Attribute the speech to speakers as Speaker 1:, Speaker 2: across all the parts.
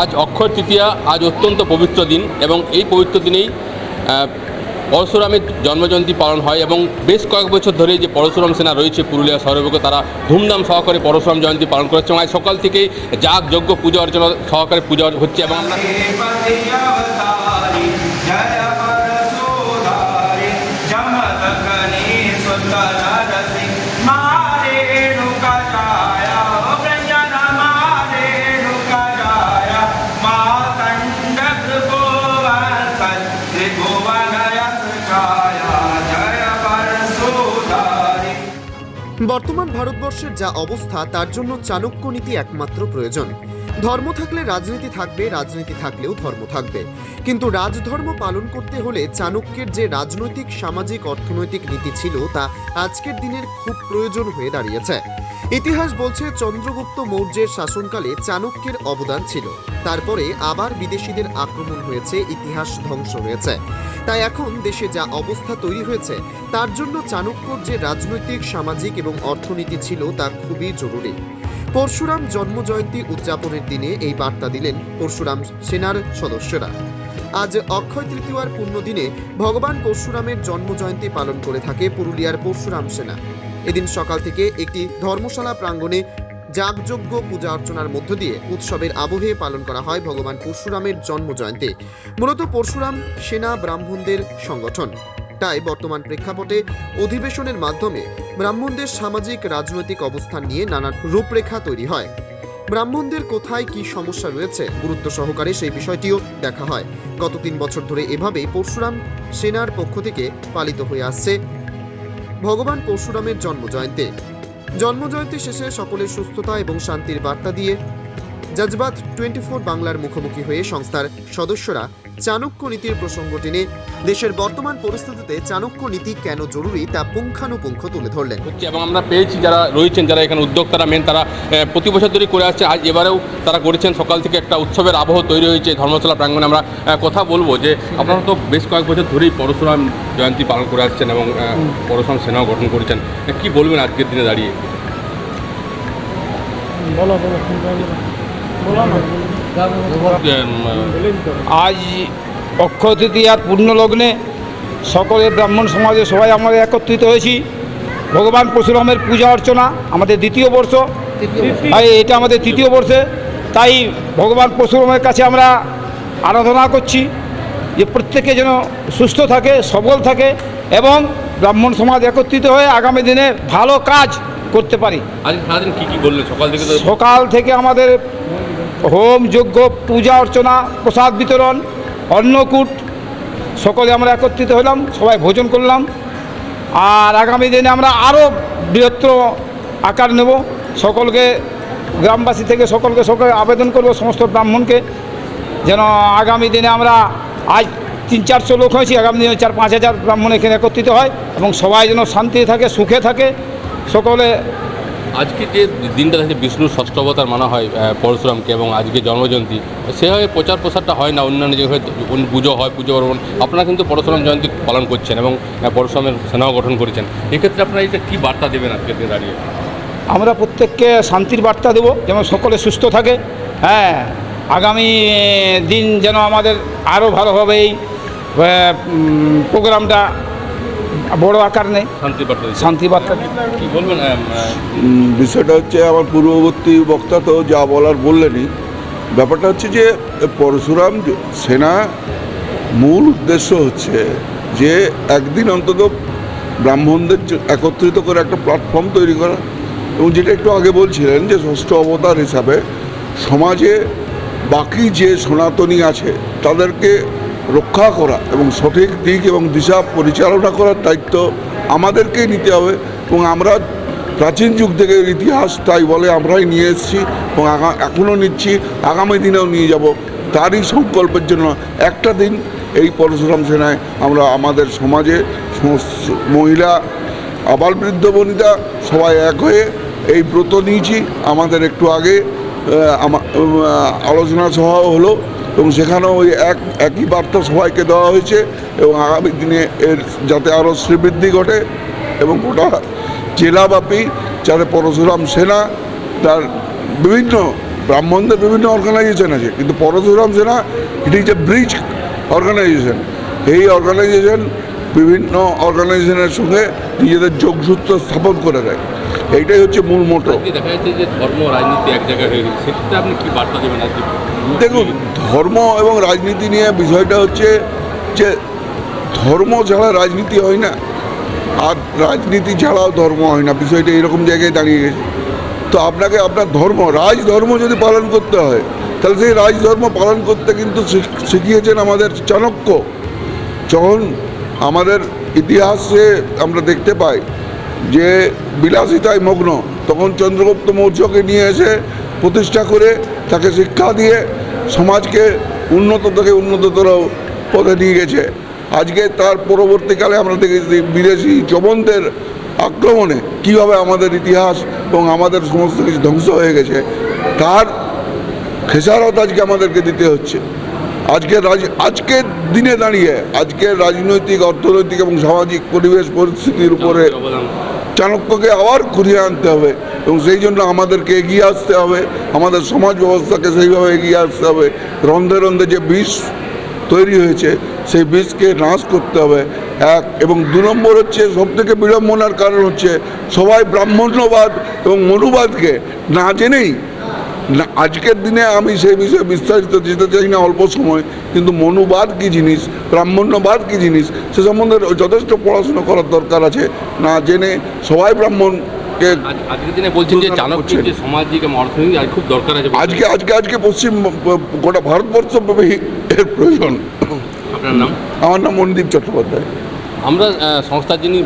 Speaker 1: আজ অক্ষয় তৃতীয়া, আজ অত্যন্ত পবিত্র দিন এবং এই পবিত্র দিনেই পরশুরামের জন্মজয়ন্তী পালন হয় এবং বেশ কয়েক বছর ধরে যে পরশুরাম সেনা রয়েছে পুরুলিয়া শহরে বুকে, তারা ধুমধাম সহকারে পরশুরাম জয়ন্তী পালন করেছে এবং আজ সকাল থেকেই যাগ যজ্ঞ পূজা অর্চনা সহকারে পূজা হচ্ছে এবং আমরা
Speaker 2: বর্তমান ভারতবর্ষের যা অবস্থা, তার জন্য চাণক্য নীতি একমাত্র প্রয়োজন। ধর্ম থাকলে রাজনীতি থাকবে, রাজনীতি থাকলেও ধর্ম থাকবে। কিন্তু রাজধর্ম পালন করতে হলে চাণক্যের যে রাজনৈতিক, সামাজিক, অর্থনৈতিক নীতি ছিল, তা আজকের দিনের খুব প্রয়োজন হয়ে দাঁড়িয়েছে। ইতিহাস বলছে চন্দ্রগুপ্ত মৌর্যের শাসনকালে চাণক্যের অবদান ছিল। তারপরে আবার বিদেশিদের আক্রমণ হয়েছে, ইতিহাস ধ্বংস হয়েছে। তাই এখন দেশে যা অবস্থা তৈরি হয়েছে, তার জন্য চাণক্যর যে রাজনৈতিক, সামাজিক এবং অর্থনীতি ছিল তা খুবই জরুরি। পরশুরাম জন্মজয়ন্তী উদযাপনের দিনে এই বার্তা দিলেন পরশুরাম সেনার সদস্যরা। আজ অক্ষয় তৃতীয়ার পুণ্যদিনে ভগবান পরশুরামের জন্মজয়ন্তী পালন করে থাকে পুরুলিয়ার পরশুরাম সেনা। এদিন সকাল থেকে একটি ধর্মশালা প্রাঙ্গণে যাগযজ্ঞ পূজা অর্চনার মধ্য দিয়ে উৎসবের আবহে পালন করা হয় ভগবান পরশুরামের জন্মজয়ন্তী মূলত পরশুরাম সেনা ব্রাহ্মণদের সংগঠন। তাই বর্তমান প্রেক্ষাপটে অধিবেশনের মাধ্যমে ব্রাহ্মণদের সামাজিক, রাজনৈতিক অবস্থান নিয়ে নানান রূপরেখা তৈরি হয়। ব্রাহ্মণদের কোথায় কি সমস্যা রয়েছে গুরুত্ব সহকারে সেই বিষয়টিও দেখা হয়। গত তিন বছর ধরে এভাবেই পরশুরাম সেনার পক্ষ থেকে পালিত হয়ে আসছে ভগবান পরশুরামের জন্মজয়ন্তী জন্মজয়ন্তী শেষে সকলের সুস্থতা এবং শান্তির বার্তা দিয়ে জজবাত টোয়েন্টি ফোর বাংলার মুখোমুখি হয়ে সংস্থার সদস্যরা চাণক্য নীতির প্রসঙ্গ টেনে দেশের বর্তমান পরিস্থিতিতে চাণক্য নীতি কেন জরুরি তা পুঙ্খানুপুঙ্খ তুলে ধরলেন।
Speaker 1: হচ্ছে এবং আমরা পেয়েছি যারা রয়েছেন যারা এখানে উদ্যোক্তারা মেন তারা প্রতি বছর ধরে করে আসছে। আজ এবারেও তারা করেছেন। সকাল থেকে একটা উৎসবের আবহ তৈরি হয়েছে ধর্মশালা প্রাঙ্গণে। আমরা কথা বলব যে আপনারা তো বেশ কয়েক বছর ধরেই পরশুরাম জয়ন্তী পালন করে আসছেন এবং পরশুরাম সেনাও গঠন করেছেন। কি বলবেন আজকের দিনে দাঁড়িয়ে?
Speaker 3: বলো বলো আজ অক্ষয় তৃতীয়ার পূর্ণলগ্নে সকলে ব্রাহ্মণ সমাজে সবাই আমরা একত্রিত হয়েছি। ভগবান পরশুরামের পূজা অর্চনা আমাদের দ্বিতীয় বর্ষ। আর এটা আমাদের তৃতীয় বর্ষে। তাই ভগবান পরশুরামের কাছে আমরা আরাধনা করছি যে প্রত্যেকে যেন সুস্থ থাকে সবল থাকে এবং ব্রাহ্মণ সমাজ একত্রিত হয়ে আগামী দিনে ভালো কাজ করতে পারি।
Speaker 1: সকাল থেকে
Speaker 3: আমাদের হোম যজ্ঞ, পূজা অর্চনা, প্রসাদ বিতরণ, অন্নকূট, সকলে আমরা একত্রিত হলাম, সবাই ভোজন করলাম। আর আগামী দিনে আমরা আরও বৃহত্তর আকার নেব। সকলকে, গ্রামবাসী থেকে সকলকে সকলে আবেদন করব সমস্ত ব্রাহ্মণকে, যেন আগামী দিনে আমরা আজ তিন চারশো লোক হয়েছি, আগামী দিনে চার পাঁচ হাজার ব্রাহ্মণ এখানে একত্রিত হয় এবং সবাই যেন শান্তি থাকে, সুখে থাকে। সকলে
Speaker 1: আজকে যে দিনটা থাকে বিষ্ণুর ষষ্ঠ অবতার মানা হয় পরশুরামকে এবং আজকে জন্মজয়ন্তী, সেভাবে প্রচার প্রসারটা হয় না, অন্যান্য অন্য পুজো হয়, পুজো পার্বণ আপনারা কিন্তু পরশুরাম জয়ন্তী পালন করছেন এবং পরশুরামের সেনাও গঠন করেছেন। এক্ষেত্রে আপনারা এটা কী বার্তা দেবেন আজকের দাঁড়িয়ে?
Speaker 3: আমরা প্রত্যেককে শান্তির বার্তা দেবো যেমন সকলে সুস্থ থাকে। হ্যাঁ আগামী দিন যেন আমাদের আরও ভালোভাবে এই প্রোগ্রামটা বড় আকার নেই।
Speaker 1: শান্তি বার্তা দিচ্ছেন।
Speaker 3: শান্তি বার্তা
Speaker 1: কী বলবেন
Speaker 4: বিষয়টা হচ্ছে আমার পূর্ববর্তী বক্তা তো যা বলার বললেনই। ব্যাপারটা হচ্ছে যে পরশুরাম সেনা মূল উদ্দেশ্য হচ্ছে যে একদিন অন্তত ব্রাহ্মণদের একত্রিত করে একটা প্ল্যাটফর্ম তৈরি করা এবং যেটা একটু আগে বলছিলেন যে ষষ্ঠ অবতার হিসাবে সমাজে বাকি যে সনাতনী আছে তাদেরকে রক্ষা করা এবং সঠিক দিক এবং দিশা পরিচালনা করার দায়িত্ব আমাদেরকেই নিতে হবে এবং আমরা প্রাচীন যুগ থেকে ইতিহাস তাই বলে আমরাই নিয়ে এসেছি এবং এখনও নিচ্ছি, আগামী দিনেও নিয়ে যাব। তারই সংকল্পের জন্য একটা দিন এই পরশুরাম সেনায় আমরা আমাদের সমাজে মহিলা, আবাল বৃদ্ধ, বনিতা সবাই এক হয়ে এই ব্রত নিয়েছি। আমাদের একটু আগে আলোচনা সভা হলো। এবং সেখানেও ওই এক একই বার্তা সবাইকে দেওয়া হয়েছে এবং আগামী দিনে এর যাতে আরও শ্রীবৃদ্ধি ঘটে এবং গোটা জেলাব্যাপী যাতে পরশুরাম সেনা তার বিভিন্ন ব্রাহ্মণদের বিভিন্ন অর্গানাইজেশন আছে। কিন্তু Parashuram Sena it is a bridge organization এই অর্গানাইজেশন বিভিন্ন অর্গানাইজেশনের সঙ্গে নিজেদের যোগসূত্র স্থাপন করে দেয়। এইটাই হচ্ছে মূল মোটো
Speaker 1: দেখা যাচ্ছে যে ধর্ম রাজনীতি এক জায়গায় হয়ে গেছে? সেক্ষেত্রে আপনি কি বার্তা দেবেন
Speaker 4: দেখুন ধর্ম এবং রাজনীতি নিয়ে বিষয়টা হচ্ছে যে ধর্ম ছাড়া রাজনীতি হয় না। আর রাজনীতি ছাড়াও ধর্ম হয় না। বিষয়টা এরকম জায়গায় দাঁড়িয়ে গেছে। তো আপনাকে আপনার ধর্ম, রাজধর্ম যদি পালন করতে হয়, তাহলে সেই রাজধর্ম পালন করতে কিন্তু শিখ- শিখিয়েছেন আমাদের চাণক্য। যখন আমাদের ইতিহাসে আমরা দেখতে পাই যে বিলাসিতায় মগ্ন, তখন চন্দ্রগুপ্ত মৌর্যকে নিয়ে এসে প্রতিষ্ঠা করে তাকে শিক্ষা দিয়ে সমাজকে উন্নত থেকে উন্নততর পথে নিয়ে গেছে। আজকে তার পরবর্তীকালে আমরা দেখেছি বিদেশি যবনদের আক্রমণে কীভাবে আমাদের ইতিহাস এবং আমাদের সমস্ত কিছু ধ্বংস হয়ে গেছে তার খেসারত আজকে আমাদেরকে দিতে হচ্ছে। আজকে রাজ আজকের দিনে দাঁড়িয়ে আজকের রাজনৈতিক অর্থনৈতিক এবং সামাজিক পরিবেশ পরিস্থিতির উপরে চাণক্যকে আবার ঘুরিয়ে আনতে হবে। এবং সেই জন্য আমাদেরকে এগিয়ে আসতে হবে, আমাদের সমাজ ব্যবস্থাকে সেইভাবে এগিয়ে আসতে হবে। রন্ধে রন্ধে যে বিষ তৈরি হয়েছে, সেই বিষকে নাশ করতে হবে। এক, এবং দু নম্বর হচ্ছে, সবথেকে বিড়ম্বনার কারণ হচ্ছে, সবাই ব্রাহ্মণ্যবাদ এবং মনুবাদকে না জেনেই, না, আজকের দিনে আমি সেই বিষয়ে বিস্তারিত যেতে চাই না অল্প সময়, কিন্তু মনুবাদ কী জিনিস, ব্রাহ্মণ্যবাদ কী জিনিস, সে সম্বন্ধে যথেষ্ট পড়াশোনা করার দরকার আছে। না জেনে সবাই ব্রাহ্মণকে
Speaker 1: আজ- আজকের দিনে বলছেন যে চাণক্যের যে সামাজিক এবং অর্থনৈতিক আজ খুব দরকার আছে
Speaker 4: আজকে আজকে আজকে পশ্চিম গোটা ভারতবর্ষ এর প্রয়োজন।
Speaker 1: আপনার নাম?
Speaker 4: আমার নাম মনদীপ চট্টোপাধ্যায়।
Speaker 1: আমরা সংস্থার যিনি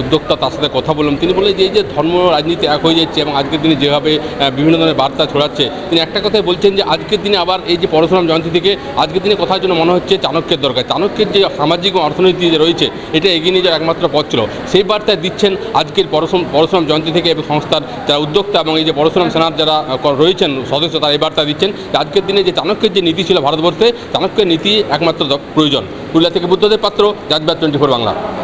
Speaker 1: উদ্যোক্তা, তার সাথে কথা বললাম, তিনি বললেন যে এই যে ধর্ম রাজনীতি এক হয়ে যাচ্ছে এবং আজকের দিনে যেভাবে বিভিন্ন ধরনের বার্তা ছড়াচ্ছে, তিনি একটা কথাই বলছেন যে আজকের দিনে আবার এই যে পরশুরাম জয়ন্তী থেকে আজকের দিনে কথার জন্য মনে হচ্ছে চাণক্যের দরকার। চাণক্যের যে সামাজিক ও অর্থনীতি যে রয়েছে, এটা এগিয়ে নিয়ে যাওয়ার একমাত্র পথ ছিল। সেই বার্তা দিচ্ছেন আজকের পরশুরাম পরশুরাম জয়ন্তী থেকে এবং সংস্থার যারা উদ্যোক্তা এবং এই যে পরশুরাম সেনার যারা রয়েছেন, সদস্য, তারা এই বার্তা দিচ্ছেন যে আজকের দিনে যে চাণক্যের যে নীতি ছিল ভারতবর্ষে, চাণক্যের নীতি একমাত্র প্রয়োজন। পুরুলিয়া থেকে বুদ্ধদেব পাত্র জাজবার টোয়েন্টি ফোর বাংলা। 了。